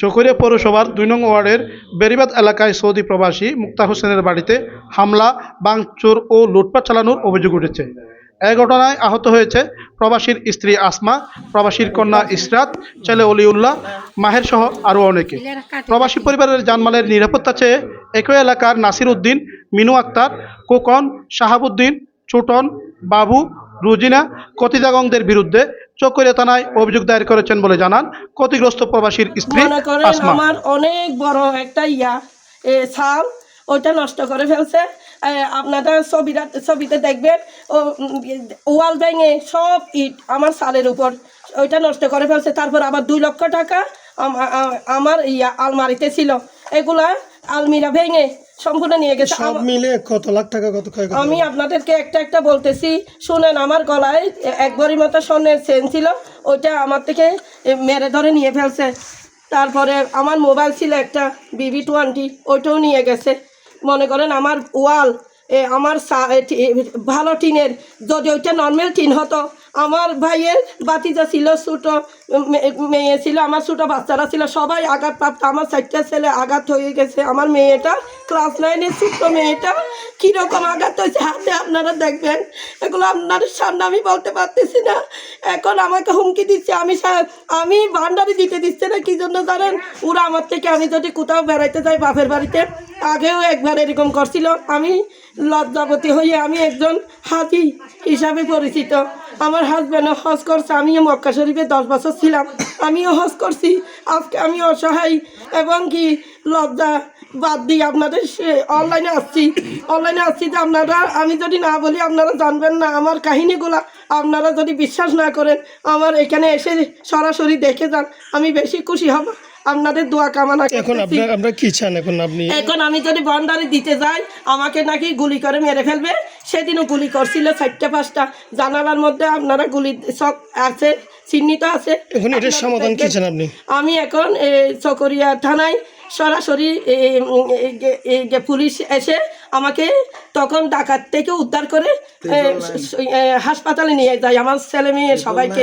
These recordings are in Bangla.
চকরিয়া পৌরসভার দুই নং ওয়ার্ডের বেরিবাদ এলাকায় সৌদি প্রবাসী মুক্তা হোসেনের বাড়িতে হামলা, ভাঙচুর ও লুটপাট চালানোর অভিযোগ উঠেছে। এই ঘটনায় আহত হয়েছে প্রবাসীর স্ত্রী আসমা, প্রবাসীর কন্যা ইসরাত, ছেলে অলিউল্লাহ, মাহের সহ আরও অনেকে। প্রবাসী পরিবারের জানমালের নিরাপত্তা চেয়ে একই এলাকার নাসির উদ্দিন, মিনু আক্তার কোকন শাহাবুদ্দিন ছোটন বাবু, রুজিনা, কতিজাগংদের বিরুদ্ধে চকরিয়া থানায় অভিযোগ দায়ের করেছেন বলে জানান ক্ষতিগ্রস্ত প্রবাসীর স্ত্রী আসমা। আমার অনেক বড় একটা ইয়া ছাল ওইটা নষ্ট করে ফেলছে। এ, আপনারা ছবিটা ছবিতে দেখবেন ও ওয়াল ভেঙে সব ইট আমার সালের উপর ওইটা নষ্ট করে ফেলছে। তারপর আবার দুই লক্ষ টাকা আমা- আমার ইয়া আলমারিতে ছিল। এগুলা আলমিরা ভেঙে সম্পূর্ণ নিয়ে গেছে। সব মিলে কত লাখ টাকা কত ক্ষয় আমি আপনাদেরকে একটা একটা বলতেছি। শুনেন আমার গলায় এক ভরি মতো স্বর্ণের চেন ছিল। ওইটা আমার থেকে মেরে ধরে নিয়ে ফেলছে। তারপরে আমার মোবাইল ছিল একটা বিবি টোয়েন্টি ওইটাও নিয়ে গেছে। মনে করেন আমার ওয়াল এ, আমার ভালো টিনের যদি ওইটা নর্মাল টিন হতো আমার ভাইয়ের বাতিজা ছিল, ছোটো মেয়ে ছিল, আমার ছোটো বাচ্চারা ছিল, সবাই আঘাত প্রাপ্ত আমার চারটা ছেলে আঘাত হয়ে গেছে। আমার মেয়েটা ক্লাস নাইনের ছোট্ট মেয়েটা কীরকম আঘাত হয়েছে হাতে আপনারা দেখবেন। এগুলো আপনার সামনে আমি বলতে পারতেছি না। এখন আমাকে হুমকি দিচ্ছে, আমি আমি ভান্ডারি দিতে দিচ্ছে না, কী জন্য জানেন? ওরা আমার থেকে, আমি যদি কোথাও বেড়াইতে যাই বাপের বাড়িতে, আগেও একবার এরকম করছিল। আমি লজ্জাবতী হয়ে আমি একজন হাতি হিসাবে পরিচিত। আমার হাজব্যান্ডও হজ করছে আমিও মক্কা শরীফে দশ বছর ছিলাম। আমিও হজ করছি আজকে আমি অসহায় এবং কি লজ্জা বাদ দিয়ে আপনাদের অনলাইনে আসছি। অনলাইনে আসছি যে আপনারা আমি যদি না বলি আপনারা জানবেন না আমার কাহিনীগুলো। আপনারা যদি বিশ্বাস না করেন আমার এখানে এসে সরাসরি দেখে যান আমি বেশি খুশি হব। আপনাদের দোয়া কামনা এখন আপনার কি চান এখন আপনি? এখন আমি যদি বন্ডারি দিতে যাই আমাকে নাকি গুলি করে মেরে ফেলবে। সেদিনও গুলি করছিল চারটা পাঁচটা। জানালার মধ্যে আপনারা গুলি সব আছে চিহ্নিত আছে। এখন এটার সমাধান কি চান আপনি? আমি এখন চকরিয়া থানায় সরাসরি এ, উম, এই যে- এই যে পুলিশ এসে আমাকে তখন ডাকাত থেকে উদ্ধার করে হাসপাতালে নিয়ে যায়। আমার ছেলে মেয়ে সবাইকে।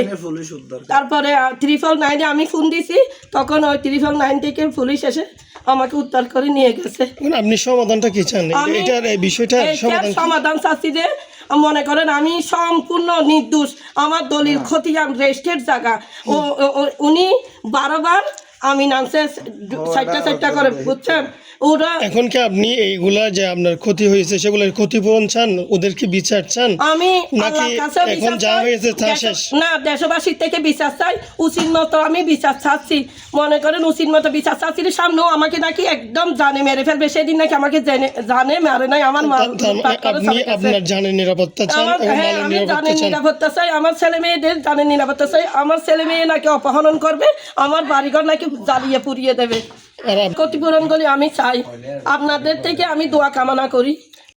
তারপরে ত্রিফল নাইনে আমি ফোন দিছি তখন ওই ত্রিফল নাইন থেকে পুলিশ এসে আমাকে উদ্ধার করে নিয়ে গেছে। আপনি সমাধানটা কি চান? এটার বিষয়টা সমাধান চাচ্ছি যে মনে করেন আমি সম্পূর্ণ নির্দোষ। আমার দলিল ক্ষতি রেস্টের জায়গা। ও উনি বারবার আমি নামছে সাইডটা সাইডটা করে বুঝছেন? ওরা এখন কি আপনি এইগুলা যে আপনার ক্ষতি হয়েছে সেগুলোর ক্ষতিপূরণ চান? বিচার চান? আমি নাকি এখন যা হয়েছে তা শেষ? না দেশবাসীর থেকে বিচার চাই উচিত মতো আমি বিচার চাচ্ছি। মনে করেন উচিত মতো বিচার চাচ্ছি সামনেও আমাকে নাকি একদম জানে মেরে ফেলবে সেদিন নাকি আমাকে জেনে- জানে মারে নাই আমার আপনি আপনার জানের নিরাপত্তা চান হ্যাঁ জানের নিরাপত্তা চাই আমার ছেলে মেয়েদের জানের নিরাপত্তা চাই আমার ছেলে মেয়ে নাকি অপহরণ করবে আমার বাড়িঘর নাকি জ্বালিয়ে পুড়িয়ে দেবে। আর আপ- ক্ষতিপূরণ করি আমি চাই। আপনাদের থেকে আমি দোয়া কামনা করি।